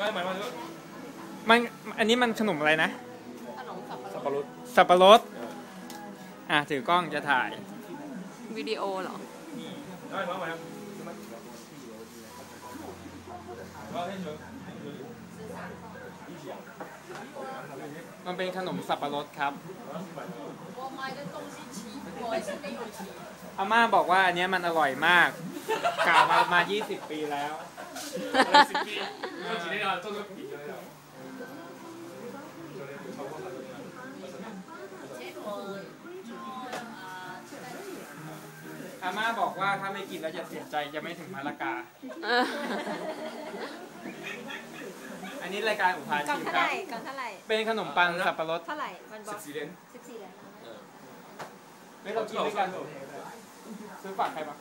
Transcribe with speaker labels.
Speaker 1: ได้ไหมว่า
Speaker 2: มันอันนี้มันขนมอะไรนะ
Speaker 3: ขนมสับปะร
Speaker 1: สับ
Speaker 3: ด
Speaker 1: ปะรด
Speaker 2: สับปะรดอะถือกล้องจะถ่าย
Speaker 3: วิดีโอเหรอ
Speaker 1: ได้ไหมว่าว่าให้เชิญ
Speaker 2: มันเป็นขนมสับปะรดครับอาม่าบอกว่าอันเนี้ยมันอร่อยมาก กล่าวมามา20 ปีแล้ว
Speaker 1: อะไรสิปี เมื่อกี้ได้เราต้นก็ปีเลยแล้ว
Speaker 2: อาม่าบอกว่าถ้าไม่กินแล้วจะเสียใจจะไม่ถึงมาละกา
Speaker 3: เออ
Speaker 2: อันนี้รายการอุทาน
Speaker 4: กล่อง
Speaker 2: ชิม
Speaker 4: เท่า
Speaker 2: ค
Speaker 4: ไห
Speaker 2: รับ
Speaker 4: ร่กล่องเท่าไหร่
Speaker 2: เป็นขนมปังสับปะรด
Speaker 4: เท่าไหร่มันบ
Speaker 1: สิ
Speaker 4: อก
Speaker 1: บสี่เหรียญ
Speaker 4: สิบสี่เลย
Speaker 2: ไม่เรากินด้วยกันซื้อฝากใครปะ